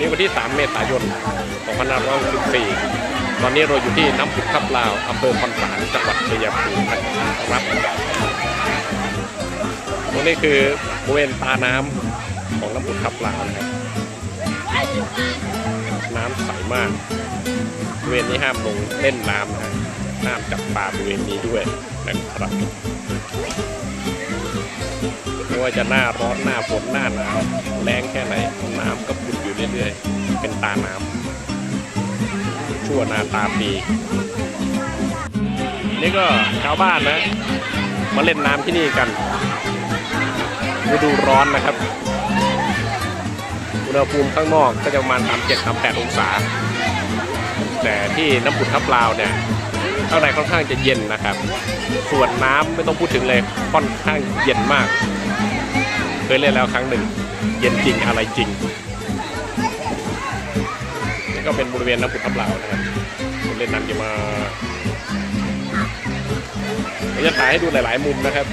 นี้วันที่ 3 เมษายน 2564 ตอนนี้เราอยู่ที่น้ำผุดทับลาวอำเภอคอนสารจังหวัดชัยภูมินะครับตรงนี้คือบริเวณตาน้ำของน้ำผุดทับลาวนะครับ น้ำใสมากบริเวณนี้ห้ามลงเล่นน้ำนะห้ามจับปลาบริเวณนี้ด้วยนะครับ ว่าจะหน้าร้อนหน้าฝนหน้าหนาวแรงแค่ไหนน้ำก็ผุดอยู่เรื่อยๆ เป็นตาน้ำชั่วหน้าตาปีนี่ก็ชาวบ้านนะ มาเล่นน้ำที่นี่กันฤดูร้อนนะครับอุณหภูมิข้างนอกก็จะประมาณ37 38องศา แต่ที่น้ำผุดทับลาวเนี่ย ข้างในค่อนข้างจะเย็นนะครับ ส่วนน้ำไม่ต้องพูดถึงเลยค่อนข้างเย็นมาก เคยเล่นแล้วครั้งหนึ่ง เย็นจริงอะไรจริง นี่ก็เป็นบริเวณน้ำผุดทับลานะครับคนเล่นน้ำเยอะมากเดี๋ยวจะถ่ายให้ดูหลาย ๆ มุมนะครับ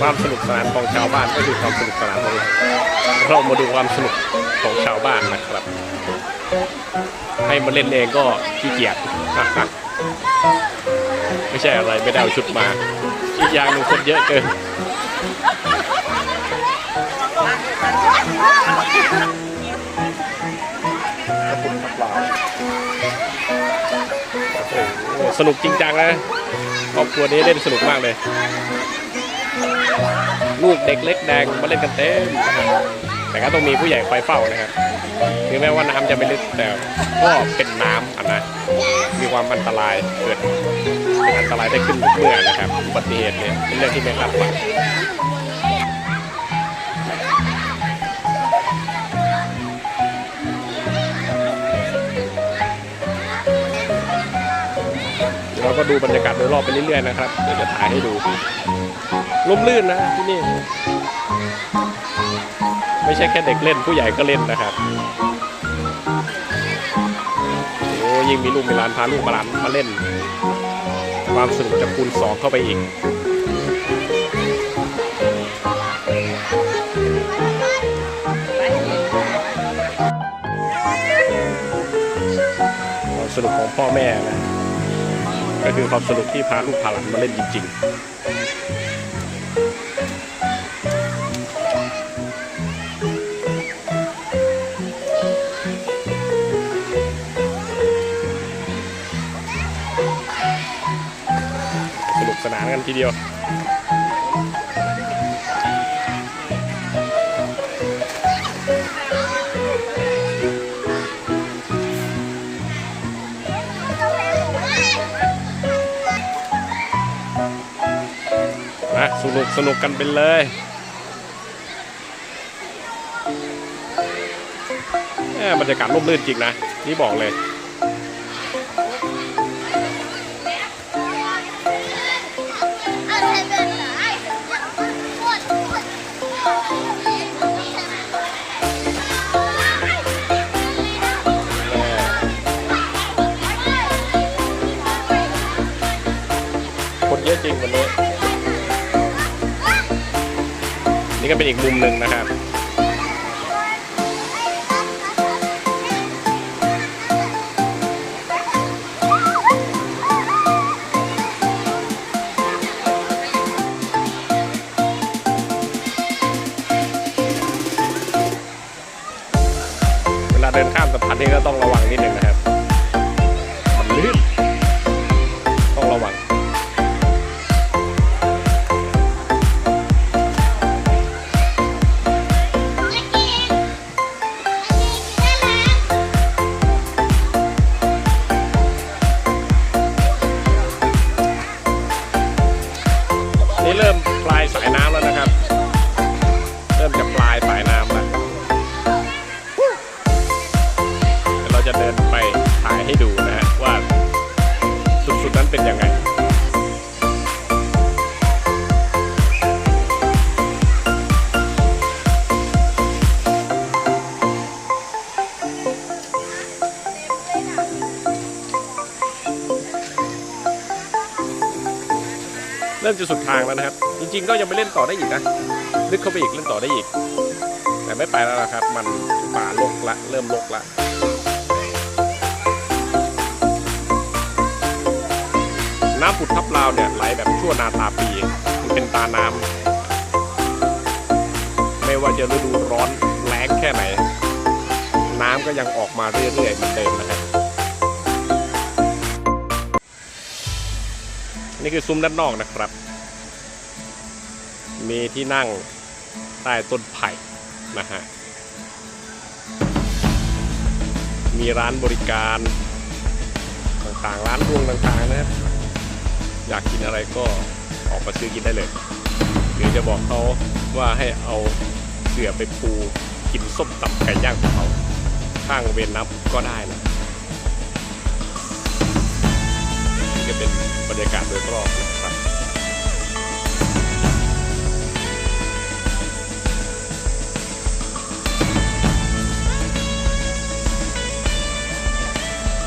ความสนุกสนานของชาวบ้านก็คือความสนุกสนานของเราเรามาดูความสนุกของชาวบ้านนะครับ ให้มาเล่นเองก็ขี้เกียจไม่ใช่อะไรไม่ได้เอาชุดมา อีกอย่างหนึ่งคนเยอะเกินสนุกจริงจังนะ รอบครัวนี้เล่นสนุกมากเลย ลูกเด็กเล็กแดงมาเล่นกันเต็มแต่ก็ต้องมีผู้ใหญ่คอยเฝ้านะครับถึงแม้ว่าน้ำจะไม่ลึกแต่ก็เป็นน้ำอะนะมีความอันตรายเกิดเป็นอันตรายได้ขึ้นทุกเมื่อนะครับอุบัติเหตุเนี่ยเป็นเรื่องที่ไม่คาดฝัน ก็ดูบรรยากาศโดยรอบไปเรื่อยๆนะครับเดี๋ยวจะถ่ายให้ดูร่มรื่นนะที่นี่ไม่ใช่แค่เด็กเล่นผู้ใหญ่ก็เล่นนะครับโอ้ยิ่งมีลูกมีหลานพาลูกมาหลานมาเล่น ความสนุกจะคูณสองเข้าไปอีกความสนุกของพ่อแม่นะ ก็คือความสนุกที่พาลูกพาหลานมาเล่นจริง ๆสนุกสนานกันทีเดียวะสนุกสนุกกันไปเลยแหมบรรยากาศร่มรื่นจริงนะ นี่บอกเลยคนเยอะจริงวันนี้ นี่ก็เป็นอีกมุมหนึ่งนะครับเวลาเดินข้ามสะพานนี่ก็ต้องระวังนิดหนึ่งนะครับ จะเดินไปถ่ายให้ดูนะฮะว่าสุดๆนั้นเป็นยังไงเริ่มจะสุดทางแล้วนะครับ จริงๆก็ยังไปเล่นต่อได้อีกนะลึกเข้าไปอีกเล่นต่อได้อีก แต่ไม่ไปแล้วนะครับ มันป่าลกละ เริ่มลกละ น้ำผุดทับลาวเนี่ยไหลแบบชั่วนาตาปี มันเป็นตาน้ำไม่ว่าจะฤดูร้อนแล้งแค่ไหน น้ำก็ยังออกมาเรื่อยๆเหมือนเดิมนะครับนี่คือซุ้มด้านนอกนะครับ มีที่นั่งใต้ต้นไผ่นะฮะ มีร้านบริการ ต่างๆ ร้านรวงต่างๆนะครับ อยากกินอะไรก็ออกมาซื้อกินได้เลย หรือจะบอกเขาว่าให้เอาเสื่อไปปูกินส้มตำไก่ย่างของเขาข้างเวนน้ำก็ได้นะนี่ก็เป็นบรรยากาศโดยรอบนะครับ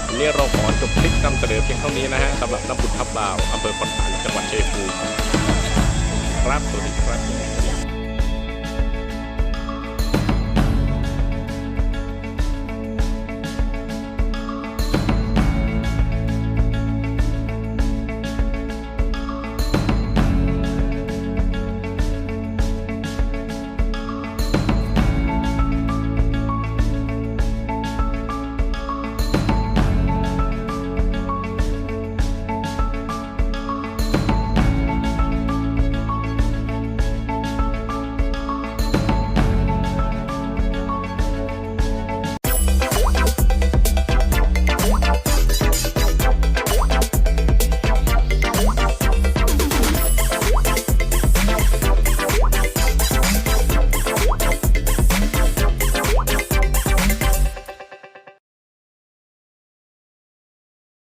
วันนี้เราขอ จบคลิปนำเสนอเพียงเท่านี้นะฮะสำหรับน้ำพุทับลาวอำเภอปอนสานจังหวัดเชียงภูมิครับสวัสดีครับ